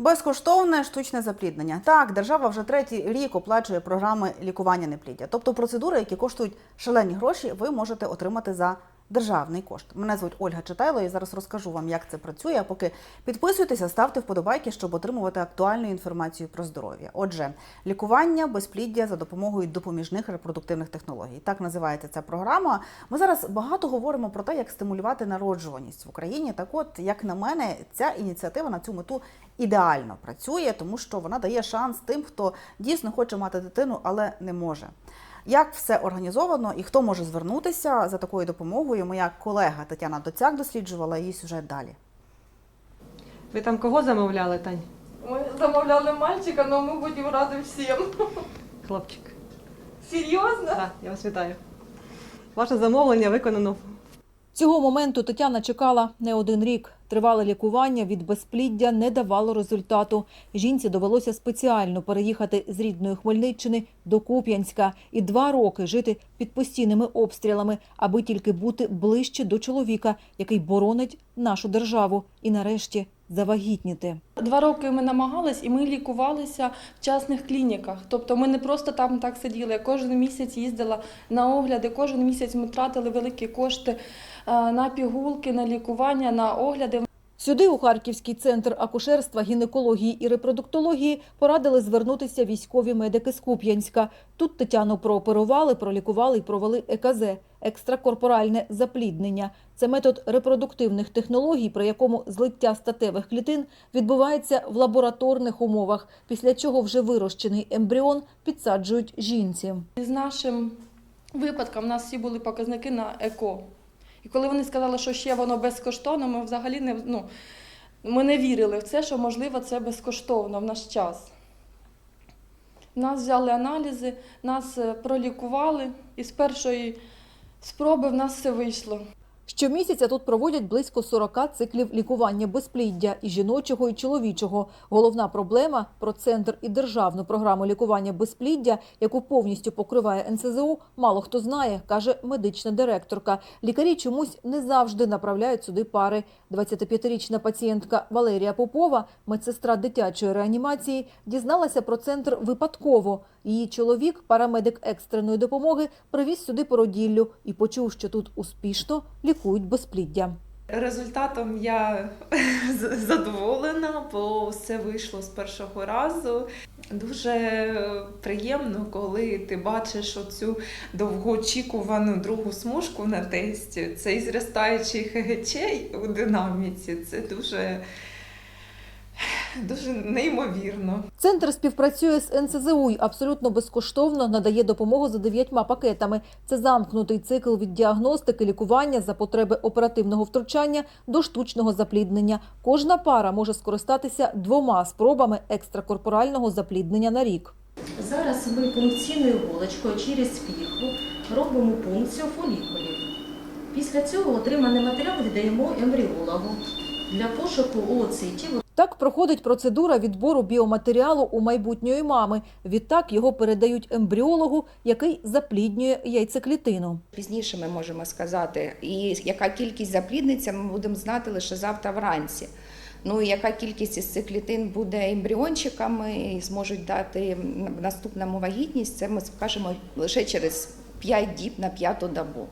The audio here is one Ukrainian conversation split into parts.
Безкоштовне штучне запліднення. Так, держава вже третій рік оплачує програми лікування непліддя. Тобто процедури, які коштують шалені гроші, ви можете отримати за державний кошт. Мене звуть Ольга Читайло і зараз розкажу вам, як це працює. А поки підписуйтеся, ставте вподобайки, щоб отримувати актуальну інформацію про здоров'я. Отже, лікування безпліддя за допомогою допоміжних репродуктивних технологій. Так називається ця програма. Ми зараз багато говоримо про те, як стимулювати народжуваність в Україні. Так, от, як на мене, ця ініціатива на цю мету ідеально працює, тому що вона дає шанс тим, хто дійсно хоче мати дитину, але не може. Як все організовано і хто може звернутися за такою допомогою? Моя колега Тетяна Доцяк досліджувала її сюжет далі. Ви там кого замовляли, Тань? Ми замовляли мальчика, але ми будемо раді всім. Хлопчик. Серйозно? Так, я вас вітаю. Ваше замовлення виконано. Цього моменту Тетяна чекала не один рік. Тривале лікування від безпліддя не давало результату. Жінці довелося спеціально переїхати з рідної Хмельниччини до Куп'янська і два роки жити під постійними обстрілами, аби тільки бути ближче до чоловіка, який боронить нашу державу, і нарешті завагітніти. Два роки ми намагались і ми лікувалися в частних клініках. Тобто ми не просто там так сиділи. Я кожен місяць їздила на огляди, кожен місяць ми тратили великі кошти е, на пігулки, на лікування, на огляди. Сюди, у Харківський центр акушерства, гінекології і репродуктології, порадили звернутися військові медики з Куп'янська. Тут Тетяну прооперували, пролікували і провели ЕКЗ – екстракорпоральне запліднення. Це метод репродуктивних технологій, при якому злиття статевих клітин відбувається в лабораторних умовах, після чого вже вирощений ембріон підсаджують жінці. З нашим випадком у нас всі були показники на ЕКО. І коли вони сказали, що ще воно безкоштовно, ми взагалі не, ну, ми не вірили в це, що можливо це безкоштовно в наш час. Нас взяли аналізи, нас е, пролікували, і з першої спроби в нас все вийшло. Щомісяця тут проводять близько 40 циклів лікування безпліддя і жіночого, і чоловічого. Головна проблема про центр і державну програму лікування безпліддя, яку повністю покриває НСЗУ, мало хто знає, каже медична директорка. Лікарі чомусь не завжди направляють сюди пари. 25-річна пацієнтка Валерія Попова, медсестра дитячої реанімації, дізналася про центр випадково. Її чоловік, парамедик екстреної допомоги, привіз сюди породіллю і почув, що тут успішно лікують безпліддя. Результатом я задоволена, бо все вийшло з першого разу. Дуже приємно, коли ти бачиш оцю довгоочікувану другу смужку на тесті. Цей зростаючий ХГЧ у динаміці. Це дуже, дуже неймовірно. Центр співпрацює з НСЗУ й абсолютно безкоштовно надає допомогу за дев'ятьма пакетами. Це замкнутий цикл від діагностики, лікування за потреби оперативного втручання до штучного запліднення. Кожна пара може скористатися двома спробами екстракорпорального запліднення на рік. Зараз ми пункційною голочкою через піхву робимо пункцію фолікулів. Після цього отриманий матеріал віддаємо ембріологу для пошуку ooцитів. Так проходить процедура відбору біоматеріалу у майбутньої мами. Відтак його передають ембріологу, який запліднює яйцеклітину. Пізніше ми можемо сказати, і яка кількість заплідниця, ми будемо знати лише завтра вранці. Ну яка кількість із цих клітин буде ембріончиками і зможуть дати наступному вагітність, це ми скажемо лише через 5 діб на п'яту добу.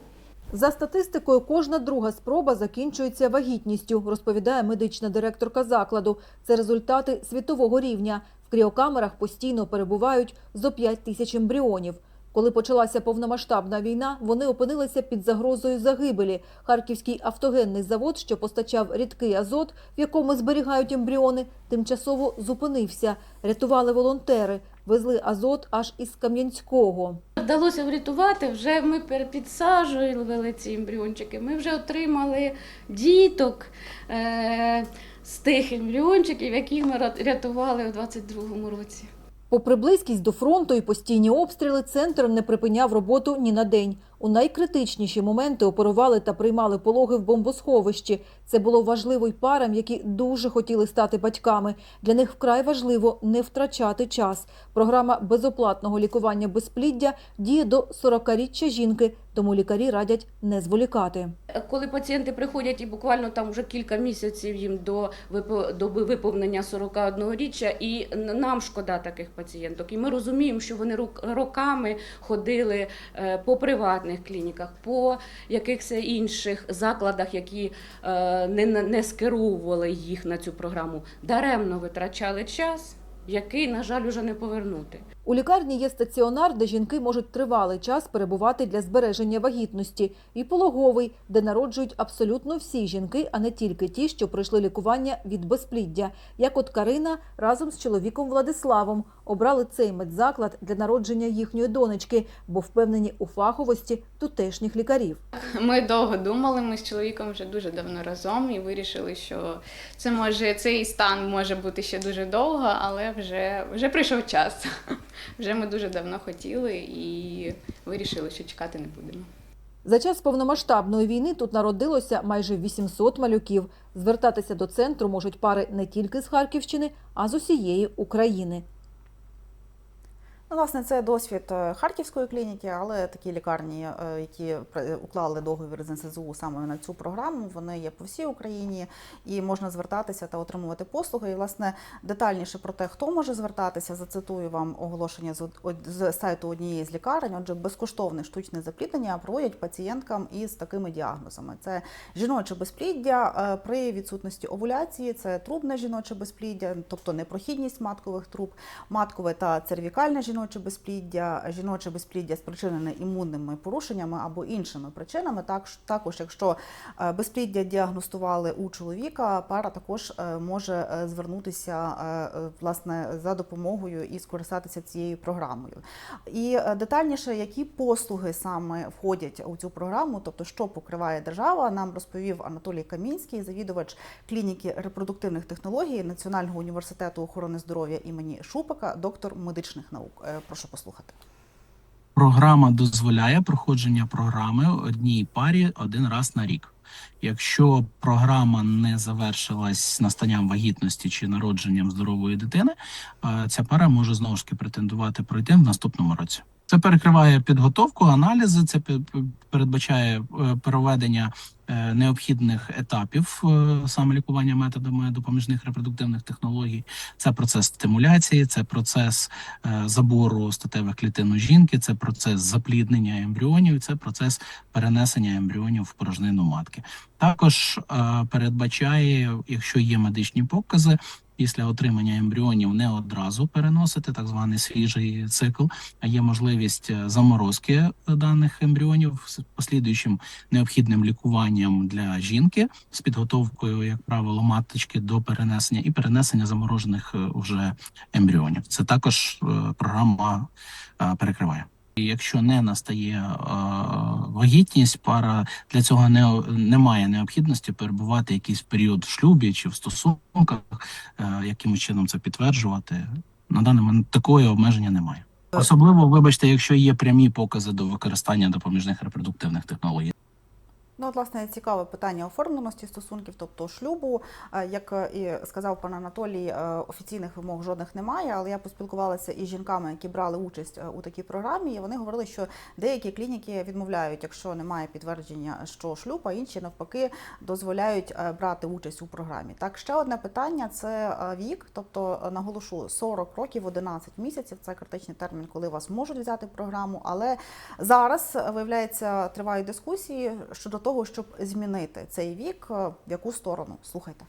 За статистикою, кожна друга спроба закінчується вагітністю, розповідає медична директорка закладу. Це результати світового рівня. В кріокамерах постійно перебувають зо 5 тисяч ембріонів. Коли почалася повномасштабна війна, вони опинилися під загрозою загибелі. Харківський автогенний завод, що постачав рідкий азот, в якому зберігають ембріони, тимчасово зупинився. Рятували волонтери, везли азот аж із Кам'янського. Вдалося врятувати, вже ми підсаджували ці ембріончики. Ми вже отримали діток е- з тих ембріончиків, яких ми рятували у 22-му році. Попри близькість до фронту і постійні обстріли, центр не припиняв роботу ні на день. У найкритичніші моменти оперували та приймали пологи в бомбосховищі. Це було важливо й парам, які дуже хотіли стати батьками. Для них вкрай важливо не втрачати час. Програма безоплатного лікування безпліддя діє до 40-річчя жінки, тому лікарі радять не зволікати. Коли пацієнти приходять і буквально там вже кілька місяців їм до доби виповнення 41-річчя, і нам шкода таких пацієнток. І ми розуміємо, що вони роками ходили е, по приватних клініках, по якихось інших закладах, які е, не не скеровували їх на цю програму. Даремно витрачали час, який, на жаль, уже не повернути. У лікарні є стаціонар, де жінки можуть тривалий час перебувати для збереження вагітності, і пологовий, де народжують абсолютно всі жінки, а не тільки ті, що пройшли лікування від безпліддя. Як от Карина разом з чоловіком Владиславом обрали цей медзаклад для народження їхньої донечки, бо впевнені у фаховості тутешніх лікарів. Ми довго думали, ми з чоловіком вже дуже давно разом і вирішили, що це може цей стан може бути ще дуже довго, але вже, вже прийшов час. Вже ми дуже давно хотіли і вирішили, що чекати не будемо. За час повномасштабної війни тут народилося майже 800 малюків. Звертатися до центру можуть пари не тільки з Харківщини, а з усієї України. Ну, власне, це досвід е, Харківської клініки, але такі лікарні, е, які пр- уклали договір з НСЗУ саме на цю програму, вони є по всій Україні і можна звертатися та отримувати послуги. І власне детальніше про те, хто може звертатися, зацитую вам оголошення з, з сайту однієї з лікарень. Отже, безкоштовне штучне запліднення проводять пацієнткам із такими діагнозами: це жіноче безпліддя е, при відсутності овуляції, це трубне жіноче безпліддя, тобто непрохідність маткових труб, маткове та цервікальне жіноче безпліддя, жіноче безпліддя спричинене імунними порушеннями або іншими причинами. Так, також, якщо е, безпліддя діагностували у чоловіка, пара також е, може е, звернутися власне за допомогою і скористатися цією програмою. І детальніше, які послуги саме входять у цю програму, тобто що покриває держава, нам розповів Анатолій Камінський, завідувач клініки репродуктивних технологій Національного університету охорони здоров'я імені Шупика, доктор медичних наук. Е, Прошу послухати. Програма дозволяє проходження програми одній парі один раз на рік. Якщо програма не завершилась настанням вагітності чи народженням здорової дитини, е, ця пара може знову ж таки претендувати пройти в наступному році. Це перекриває підготовку, аналізи, це пе- пе- передбачає е, проведення е, необхідних етапів е, саме лікування методами допоміжних репродуктивних технологій. Це процес стимуляції, це процес забору статевих клітин у жінки, це процес запліднення ембріонів, це процес перенесення ембріонів в порожнину матки. Також передбачає, якщо є медичні покази. Після отримання ембріонів не одразу переносити так званий свіжий цикл, а є можливість е, заморозки даних ембріонів з послідуючим необхідним лікуванням для жінки з підготовкою, як правило, маточки до перенесення і перенесення заморожених е, уже ембріонів. Це також е, програма перекриває. Якщо не настає е, вагітність, пара для цього не немає необхідності перебувати якийсь період в шлюбі чи в стосунках, е, якимось чином це підтверджувати. На даний момент такої обмеження немає. Особливо, вибачте, якщо є прямі покази до використання допоміжних репродуктивних технологій. Ну, от, власне, цікаве питання оформленості стосунків, тобто шлюбу. Е, Як е, і сказав пан Анатолій, е, офіційних вимог жодних немає, але я поспілкувалася із жінками, які брали участь у такій програмі, і вони говорили, що деякі клініки відмовляють, якщо немає підтвердження, що шлюб, а інші навпаки дозволяють брати участь у програмі. Так, ще одне питання це вік, тобто наголошу 40 років 11 місяців. Це критичний термін, коли вас можуть взяти програму. Але зараз виявляється тривають дискусії щодо того, щоб змінити цей вік е, в яку сторону. Слухайте.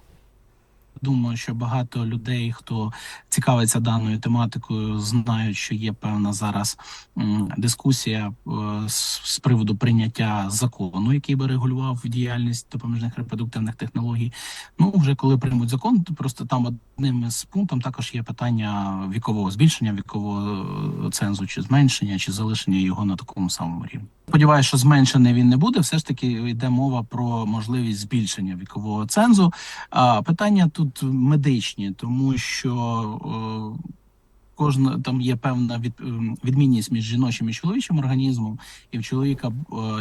Думаю, що багато людей, хто цікавиться даною тематикою, знають, що є певна зараз дискусія е, з, з приводу прийняття закону, який би регулював діяльність допоміжних репродуктивних технологій. Ну вже коли приймуть закон, то просто там одним із пунктом також є питання вікового збільшення, вікового е, цензу, чи зменшення, чи залишення його на такому самому рівні. Сподіваюся, що зменшений він не буде. Все ж таки йде мова про можливість збільшення вікового цензу. А питання тут медичні, тому що е, кожна там є певна від, ем, відмінність між жіночим і чоловічим організмом, і в чоловіка е,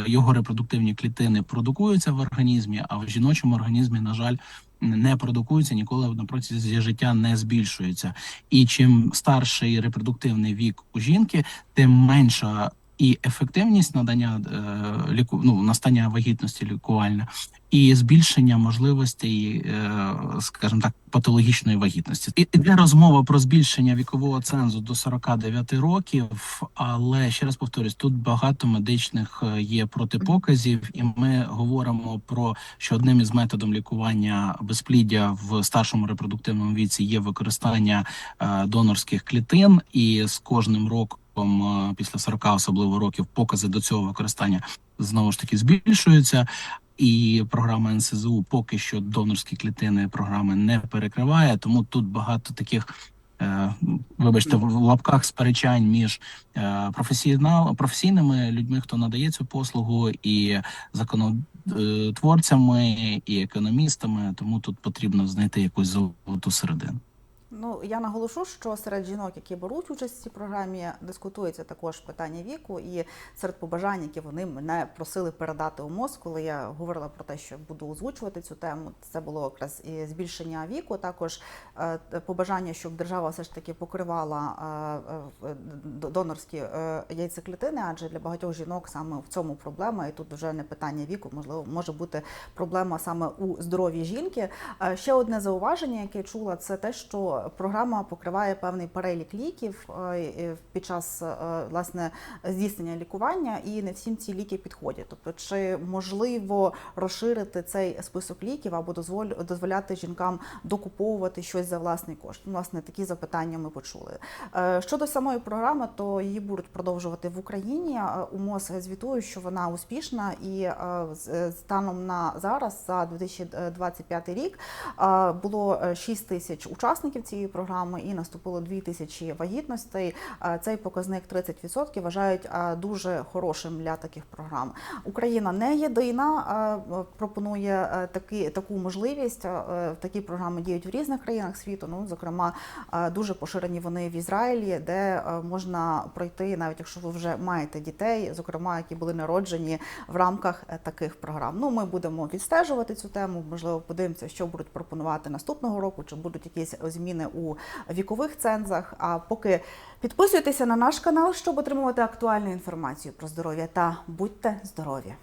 його репродуктивні клітини продукуються в організмі, а в жіночому організмі, на жаль, не продукуються ніколи на протязі життя не збільшуються. І чим старший репродуктивний вік у жінки, тим менша і ефективність надання е, ліку, ну, настання вагітності лікувальне, і збільшення можливостей, е, скажімо так, патологічної вагітності. І іде розмова про збільшення вікового цензу до 49 років. Але ще раз повторюсь, тут багато медичних е, є протипоказів, і ми говоримо про що одним із методів лікування безпліддя в старшому репродуктивному віці є використання е, донорських клітин, і з кожним роком, е, після 40 особливо років, покази до цього використання знову ж таки збільшуються. І програма НСЗУ поки що донорські клітини програми не перекриває, тому тут багато таких. е, Вибачте, в лапках сперечань між е, професіонал професійними людьми, хто надає цю послугу, і законотворцями, і економістами. Тому тут потрібно знайти якусь золоту середину. Ну я наголошу, що серед жінок, які беруть участь в цій програмі, дискутується також питання віку, і серед побажань, які вони мене просили передати у МОЗ, коли я говорила про те, що буду озвучувати цю тему. Це було якраз і збільшення віку. Також е, побажання, щоб держава все ж таки покривала е, е, донорські яйцеклітини, адже для багатьох жінок саме в цьому проблема, і тут вже не питання віку, можливо, може бути проблема саме у здоров'ї жінки. Ще одне зауваження, яке я чула, це те, що програма покриває певний перелік ліків е, під час е, власне здійснення лікування, і не всім ці ліки підходять. Тобто, чи можливо розширити цей список ліків або дозволяти жінкам докуповувати щось за власний кошт? Ну, Власне, такі запитання ми почули. Е, Щодо самої програми, то її будуть продовжувати в Україні. Е, УМОЗ звітує, що вона успішна, і станом на зараз, за 2025 рік, було е, 6 тисяч учасників цієї програми і наступило 2 тисячі вагітностей. Цей показник 30% вважають дуже хорошим для таких програм. Україна не єдина, пропонує такі, таку можливість. Такі програми діють в різних країнах світу. Ну, зокрема, дуже поширені вони в Ізраїлі, де можна пройти, навіть якщо ви вже маєте дітей, зокрема, які були народжені в рамках е, таких програм. Ну, ми будемо відстежувати цю тему. Можливо, подивимося, що будуть пропонувати наступного року, чи будуть якісь зміни у вікових цензах. А поки підписуйтеся на наш канал, щоб отримувати актуальну інформацію про здоров'я та будьте здорові!